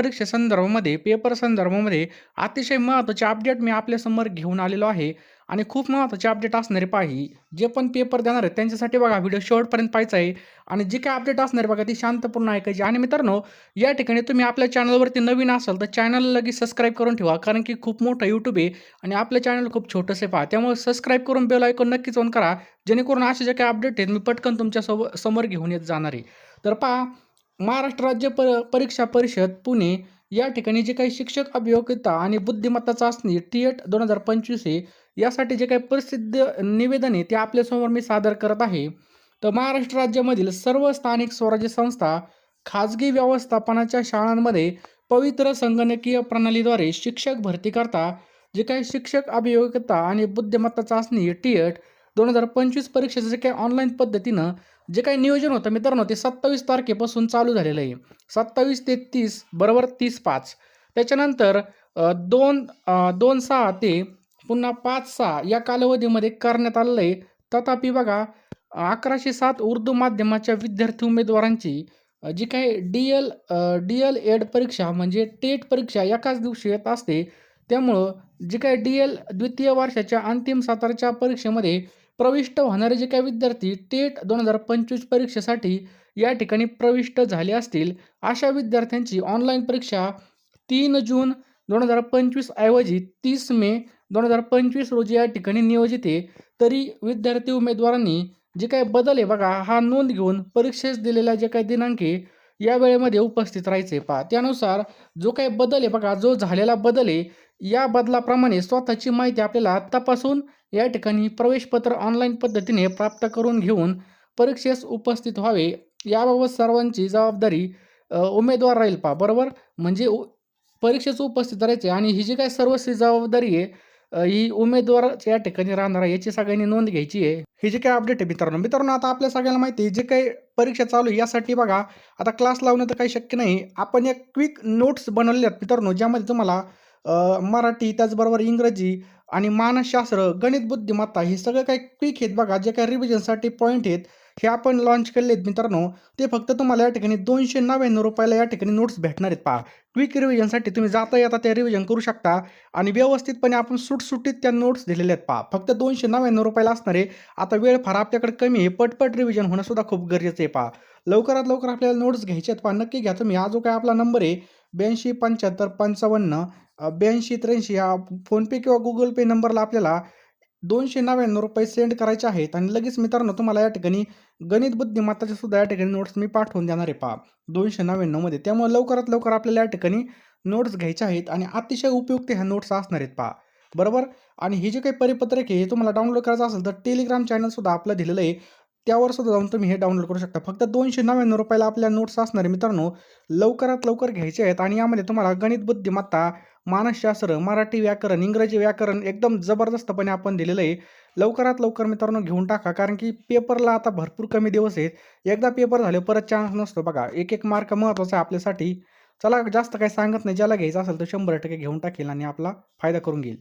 परीक्षे संदर्भामध्ये पेपर संदर्भामध्ये अतिशय महत्त्वाचे अपडेट मी आपल्यासमोर घेऊन आलेलो आहे. आणि खूप महत्त्वाचे अपडेट असणारे पाही जे पण पेपर देणार आहेत त्यांच्यासाठी बघा व्हिडिओ शेवटपर्यंत पाहायचा आहे. आणि जे काय अपडेट असणार आहे बघा ती शांतपूर्ण ऐकायची. आणि मित्रांनो या ठिकाणी तुम्ही आपल्या चॅनलवरती नवीन असाल तर चॅनलला लगेच सबस्क्राईब करून ठेवा कारण की खूप मोठं यूट्यूब आहे आणि आपलं चॅनल खूप छोटंसे पहा. त्यामुळे सबस्क्राईब करून बेल ऐकून नक्कीच ऑन करा. जेणेकरून असे जे काही अपडेट आहेत मी पटकन तुमच्यासमोर घेऊन येत जाणार आहे. तर पहा महाराष्ट्र राज्य प परीक्षा परिषद पुणे या ठिकाणी जे काही शिक्षक अभियोग्यता आणि बुद्धिमत्ता चाचणी टीएट दोन हजार पंचवीस आहे यासाठी जे काही प्रसिद्ध निवेदन आहे ते आपल्यासमोर मी सादर करत आहे. तर महाराष्ट्र राज्यामधील सर्व स्थानिक स्वराज्य संस्था खाजगी व्यवस्थापनाच्या शाळांमध्ये पवित्र संगणकीय प्रणालीद्वारे शिक्षक भरती करता जे काही शिक्षक अभियोग्यता आणि बुद्धिमत्ता चाचणी टीएट दोन हजार पंचवीस परीक्षेचं जे काही ऑनलाईन पद्धतीनं जे काही नियोजन होतं मित्रांनो ते सत्तावीस तारखेपासून चालू झालेलं आहे. सत्तावीस ते तीस बरोबर तीस पाच. त्याच्यानंतर दोन दोन सहा ते पुन्हा पाच सहा या कालावधीमध्ये करण्यात आलेलं आहे. तथापि बघा अकराशे सात उर्दू माध्यमाच्या विद्यार्थी उमेदवारांची जी काही D L D L Ed परीक्षा म्हणजे टेट परीक्षा एकाच दिवशी येत असते त्यामुळं जे काही डी एल द्वितीय वर्षाच्या अंतिम सातारच्या परीक्षेमध्ये प्रविष्ट होणारे जे काही विद्यार्थी टेट दोन हजार पंचवीस परीक्षेसाठी या ठिकाणी प्रविष्ट झाले असतील अशा विद्यार्थ्यांची ऑनलाईन परीक्षा तीन जून दोन हजार पंचवीस ऐवजी तीस मे दोन हजार पंचवीस रोजी या ठिकाणी नियोजित आहे. तरी विद्यार्थी उमेदवारांनी जे काही बदल आहे बघा हा नोंद घेऊन परीक्षेस दिलेल्या जे काही दिनांके या वेळेमध्ये उपस्थित राहायचे पहा त्यानुसार जो काही बदल आहे बघा जो झालेला बदल आहे या बदलाप्रमाणे स्वतःची माहिती आपल्याला तपासून या ठिकाणी प्रवेशपत्र ऑनलाईन पद्धतीने प्राप्त करून घेऊन परीक्षेस उपस्थित व्हावे याबाबत सर्वांची जबाबदारी उमेदवार राहील पहा बरोबर? म्हणजे उ- परीक्षेस उपस्थित राहायचे आणि ही जी काय सर्वस्वी जबाबदारी आहे ही उमेदवार या ठिकाणी राहणार आहे याची सगळ्यांनी नोंद घ्यायची आहे. ही जी काय अपडेट आहे मित्रांनो मित्रांनो आता आपल्या सगळ्यांना माहिती आहे जे काही परीक्षा चालू आहे यासाठी बघा आता क्लास लावणं तर काही शक्य नाही. आपण एक क्विक नोट्स बनवले आहेत मित्रांनो ज्यामध्ये तुम्हाला मराठी त्याचबरोबर इंग्रजी आणि मानसशास्त्र गणित बुद्धिमत्ता हे सगळं काही क्विक आहेत बघा जे काही रिव्हिजनसाठी पॉईंट आहेत हे आपण लॉन्च केले आहेत मित्रांनो. ते फक्त तुम्हाला या ठिकाणी दोनशे नव्याण्णव रुपयाला या ठिकाणी नोट्स भेटणार आहेत पहा. क्विक रिव्हिजनसाठी तुम्ही जाता येता ते रिव्हिजन करू शकता आणि व्यवस्थितपणे आपण सुटसुटीत त्या नोट्स दिलेल्या आहेत पहा. फक्त दोनशे नव्याण्णव रुपयाला असणार आहे. आता वेळ फार आपल्याकडे कमी आहे. पटपट रिव्हिजन होणं सुद्धा खूप गरजेचं आहे पहा. लवकरात लवकर आपल्याला नोट्स घ्यायचे आहेत पहा. नक्की घ्या तुम्ही. हा जो काय आपला नंबर आहे ब्याऐंशी पंच्याहत्तर पंचावन्न ब्याऐंशी त्र्याऐंशी हा फोनपे किंवा गुगल पे नंबरला आपल्याला दोनशे नव्याण्णव रुपये सेंड करायचे आहेत. आणि लगेच मित्रांनो तुम्हाला या ठिकाणी गणित बुद्धिमत्ताचे सुद्धा या ठिकाणी नोट्स मी पाठवून देणार आहे पहा. दोनशे नव्याण्णवमध्ये त्यामुळे लवकरात लवकर आपल्याला या ठिकाणी नोट्स घ्यायचे आहेत आणि अतिशय उपयुक्त ह्या नोट्स असणार आहेत पहा. बरोबर? आणि हे जे काही परिपत्रक आहे हे तुम्हाला डाउनलोड करायचं असेल तर टेलिग्राम चॅनलसुद्धा आपलं दिलेलं आहे. त्यावर सुद्धा जाऊन तुम्ही हे डाउनलोड करू शकता. फक्त दोनशे नव्याण्णव रुपयाला आपल्या नोट्स असणार मित्रांनो. लवकरात लवकर घ्यायचे आहेत आणि यामध्ये तुम्हाला गणित बुद्धिमत्ता मानसशास्त्र मराठी व्याकरण इंग्रजी व्याकरण एकदम जबरदस्तपणे आपण दिलेलं आहे. लवकरात लवकर मित्रांनो घेऊन टाका कारण की पेपरला आता भरपूर कमी दिवस आहेत. एकदा पेपर झाले परत चान्स नसतो बघा. एक एक मार्क महत्त्वाचा आहे आपल्यासाठी. चला जास्त काही सांगत नाही. ज्याला घ्यायचं असेल तर शंभर टक्के घेऊन टाकेल आणि आपला फायदा करून घेईल.